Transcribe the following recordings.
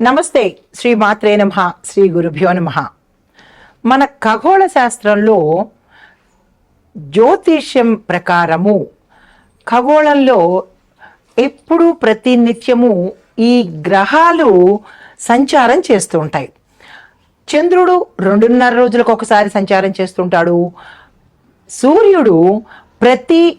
నమస్తే శ్రీ మాత్రే నమ శ్రీ గురుభ్యో నమ. మన ఖగోళ శాస్త్రంలో జ్యోతిష్యం ప్రకారము ఖగోళంలో ఎప్పుడూ ప్రతి నిత్యము ఈ గ్రహాలు సంచారం చేస్తూ ఉంటాయి. చంద్రుడు రెండున్నర రోజులకు ఒకసారి సంచారం చేస్తుంటాడు. సూర్యుడు ప్రతి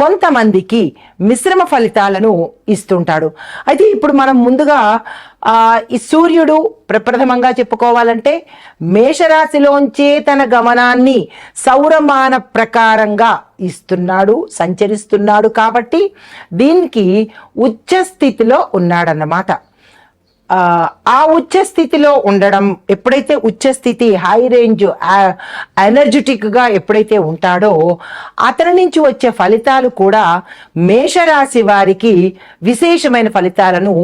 కొంతమందికి మిశ్రమ ఫలితాలను ఇస్తుంటాడు. అయితే ఇప్పుడు మనం ముందుగా ఈ సూర్యుడు ప్రప్రథమంగా చెప్పుకోవాలంటే మేషరాశిలోంచే తన గమనాన్ని సౌరమాన ప్రకారంగా ఇస్తున్నాడు సంచరిస్తున్నాడు కాబట్టి దీనికి ఉచ్చ స్థితిలో ఉన్నాడన్నమాట. ఆ, ఉచ్చ స్థితిలో ఉండడం ఎప్పుడైతే ఉచ్చ స్థితి హై రేంజ్ ఎనర్జెటిక్గా ఎప్పుడైతే ఉంటాడో అతని నుంచి వచ్చే ఫలితాలు కూడా మేషరాశి వారికి విశేషమైన ఫలితాలను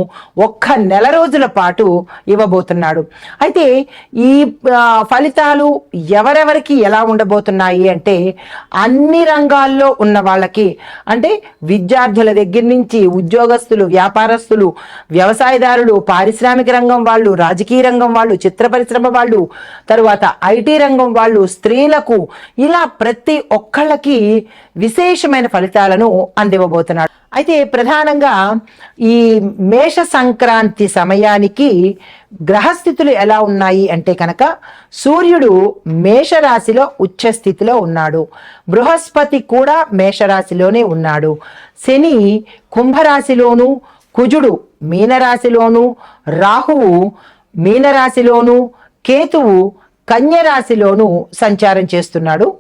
ఒక్క నెల రోజుల పాటు ఇవ్వబోతున్నాడు. అయితే ఈ ఫలితాలు ఎవరెవరికి ఎలా ఉండబోతున్నాయి అంటే అన్ని రంగాల్లో ఉన్న వాళ్ళకి అంటే విద్యార్థుల దగ్గర నుంచి ఉద్యోగస్తులు వ్యాపారస్తులు వ్యవసాయదారులు పారిశ్రామిక రంగం వాళ్ళు రాజకీయ రంగం వాళ్ళు చిత్ర పరిశ్రమ వాళ్ళు తరువాత ఐటీ రంగం వాళ్ళు స్త్రీలకు ఇలా ప్రతి ఒక్కళ్ళకి విశేషమైన ఫలితాలను అందివ్వబోతున్నాడు అయితే ప్రధానంగా ఈ మేష సంక్రాంతి సమయానికి గ్రహస్థితులు ఎలా ఉన్నాయి అంటే కనుక సూర్యుడు మేషరాశిలో ఉచ్చస్థితిలో ఉన్నాడు. బృహస్పతి కూడా మేషరాశిలోనే ఉన్నాడు. శని కుంభరాశిలోనూ కుజుడు మీనరాశిలోను రాహువు మీనరాశిలోను కేతువు కన్యరాశిలోను సంచారం చేస్తున్నాడు.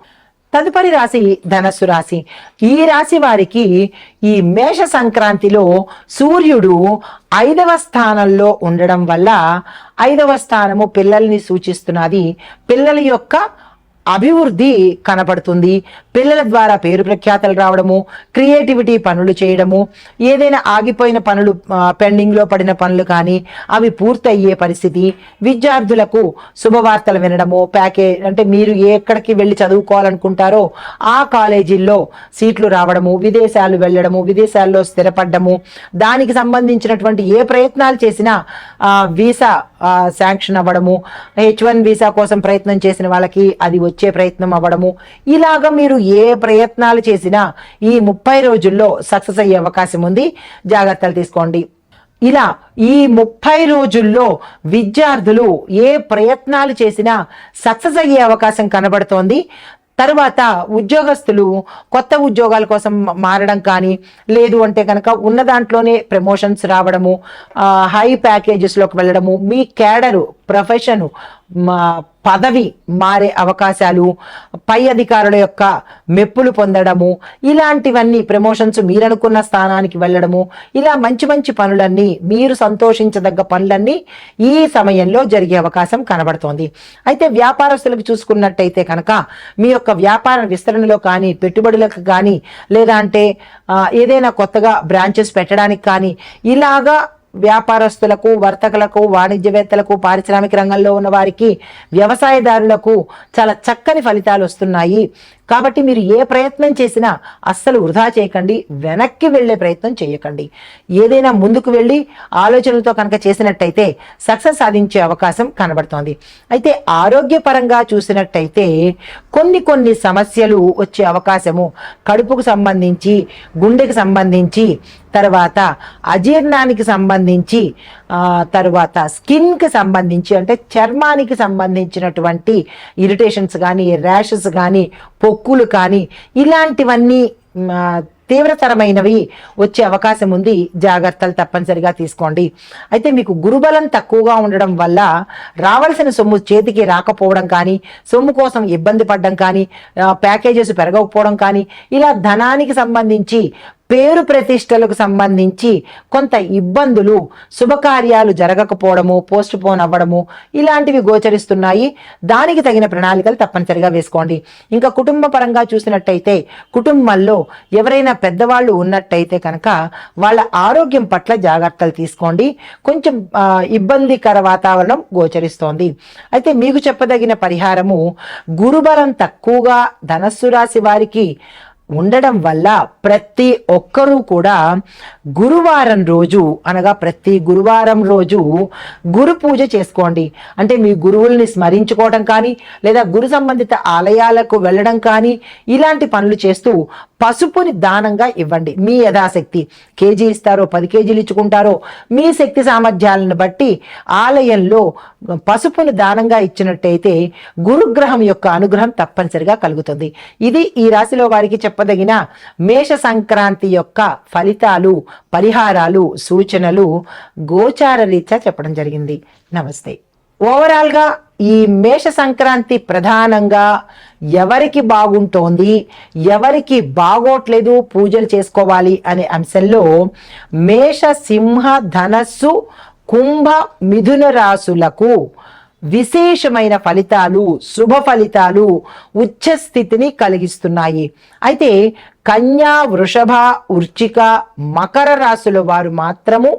తదుపరి రాశి ధనస్సు రాశి. ఈ రాశి వారికి ఈ మేష సంక్రాంతిలో సూర్యుడు ఐదవ స్థానంలో ఉండడం వల్ల ఐదవ స్థానము పిల్లల్ని సూచిస్తున్నది. పిల్లల యొక్క అభివృద్ధి కనపడుతుంది. పిల్లల ద్వారా పేరు ప్రఖ్యాతలు రావడము క్రియేటివిటీ పనులు చేయడము ఏదైనా ఆగిపోయిన పనులు పెండింగ్లో పడిన పనులు కానీ అవి పూర్తయ్యే పరిస్థితి. విద్యార్థులకు శుభవార్తలు వినడము ప్యాకేజ్ అంటే మీరు ఎక్కడికి వెళ్ళి చదువుకోవాలనుకుంటారో ఆ కాలేజీల్లో సీట్లు రావడము విదేశాలు వెళ్ళడము విదేశాల్లో స్థిరపడ్డము దానికి సంబంధించినటువంటి ఏ ప్రయత్నాలు చేసినా వీసా శాంక్షన్ అవ్వడము హెచ్ వన్ వీసా కోసం ప్రయత్నం చేసిన వాళ్ళకి అది వచ్చి ప్రయత్నం అవ్వడము. ఇలాగ మీరు ఏ ప్రయత్నాలు చేసినా ఈ ముప్పై రోజుల్లో సక్సెస్ అయ్యే అవకాశం ఉంది. జాగ్రత్తలు తీసుకోండి. ఇలా ఈ ముప్పై రోజుల్లో విద్యార్థులు ఏ ప్రయత్నాలు చేసినా సక్సెస్ అయ్యే అవకాశం కనబడుతోంది. తర్వాత ఉద్యోగస్తులు కొత్త ఉద్యోగాల కోసం మారడం కానీ లేదు అంటే కనుక ఉన్న దాంట్లోనే ప్రమోషన్స్ రావడము హై ప్యాకేజెస్లోకి వెళ్ళడము మీ కేడరు ప్రొఫెషను మా పదవి మారే అవకాశాలు పై అధికారుల యొక్క మెప్పులు పొందడము ఇలాంటివన్నీ ప్రమోషన్స్ మీరనుకున్న స్థానానికి వెళ్ళడము ఇలా మంచి మంచి పనులన్నీ మీరు సంతోషించదగ్గ పనులన్నీ ఈ సమయంలో జరిగే అవకాశం కనబడుతోంది. అయితే వ్యాపారస్తులకు చూసుకున్నట్టయితే కనుక మీ యొక్క వ్యాపార విస్తరణలో కానీ పెట్టుబడులకు కానీ లేదా అంటే ఏదైనా కొత్తగా బ్రాంచెస్ పెట్టడానికి కానీ ఇలాగా వ్యాపారస్తులకు వర్తకులకు వాణిజ్యవేత్తలకు పారిశ్రామిక రంగంలో ఉన్న వారికి వ్యవసాయదారులకు చాలా చక్కని ఫలితాలు వస్తున్నాయి. కాబట్టి మీరు ఏ ప్రయత్నం చేసినా అస్సలు వృధా చేయకండి వెనక్కి వెళ్ళే ప్రయత్నం చేయకండి. ఏదైనా ముందుకు వెళ్ళి ఆలోచనలతో కనుక చేసినట్టయితే సక్సెస్ సాధించే అవకాశం కనబడుతోంది. అయితే ఆరోగ్యపరంగా చూసినట్టయితే కొన్ని కొన్ని సమస్యలు వచ్చే అవకాశము కడుపుకు సంబంధించి గుండెకు సంబంధించి తర్వాత అజీర్ణానికి సంబంధించి తర్వాత స్కిన్కి సంబంధించి అంటే చర్మానికి సంబంధించినటువంటి ఇరిటేషన్స్ కానీ ర్యాషెస్ కానీ పొక్కులు కానీ ఇలాంటివన్నీ తీవ్రతరమైనవి వచ్చే అవకాశం ఉంది. జాగ్రత్తలు తప్పనిసరిగా తీసుకోండి. అయితే మీకు గురుబలం తక్కువగా ఉండడం వల్ల రావాల్సిన సొమ్ము చేతికి రాకపోవడం కానీ సొమ్ము కోసం ఇబ్బంది పడడం కానీ ప్యాకేజెస్ పెరగకపోవడం కానీ ఇలా ధనానికి సంబంధించి పేరు ప్రతిష్టలకు సంబంధించి కొంత ఇబ్బందులు శుభకార్యాలు జరగకపోవడము పోస్ట్ పోన్ అవ్వడము ఇలాంటివి గోచరిస్తున్నాయి. దానికి తగిన ప్రణాళికలు తప్పనిసరిగా వేసుకోండి. ఇంకా కుటుంబ పరంగా చూసినట్టయితే కుటుంబంలో ఎవరైనా పెద్దవాళ్ళు ఉన్నట్టయితే కనుక వాళ్ళ ఆరోగ్యం పట్ల జాగ్రత్తలు తీసుకోండి. కొంచెం ఇబ్బందికర వాతావరణం గోచరిస్తోంది. అయితే మీకు చెప్పదగిన పరిహారము గురుబలం తక్కువగా ధనస్సు రాశి వారికి ఉండడం వల్ల ప్రతి ఒక్కరూ కూడా గురువారం రోజు అనగా ప్రతి గురువారం రోజు గురు పూజ చేసుకోండి. అంటే మీ గురువుల్ని స్మరించుకోవడం కానీ లేదా గురు సంబంధిత ఆలయాలకు వెళ్ళడం కానీ ఇలాంటి పనులు చేస్తూ పసుపుని దానంగా ఇవ్వండి. మీ యథాశక్తి. కేజీ ఇస్తారో పది కేజీలు ఇచ్చుకుంటారో మీ శక్తి సామర్థ్యాలను బట్టి ఆలయంలో పసుపుని దానంగా ఇచ్చినట్టయితే గురుగ్రహం యొక్క అనుగ్రహం తప్పనిసరిగా కలుగుతుంది. ఇది ఈ రాశిలో వారికి చెప్పదగిన మేష సంక్రాంతి యొక్క ఫలితాలు పరిహారాలు సూచనలు గోచార రీత్యా చెప్పడం జరిగింది. నమస్తే. ఓవరాల్గా ఈ మేష సంక్రాంతి ప్రధానంగా ఎవరికి బాగుంటోంది ఎవరికి బాగోట్లేదు పూజలు చేసుకోవాలి అనే అంశంలో మేష సింహ ధనస్సు కుంభ మిథున రాశులకు విశేషమైన ఫలితాలు శుభ ఫలితాలు ఉచ్చస్థితిని కలిగిస్తున్నాయి. అయితే కన్యా వృషభ వృచ్చిక మకర రాశుల వారు మాత్రము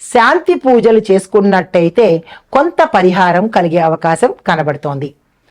శాంతి పూజలు చేసుకున్నట్టయితే కొంత పరిహారం కలిగే అవకాశం కనబడుతోంది.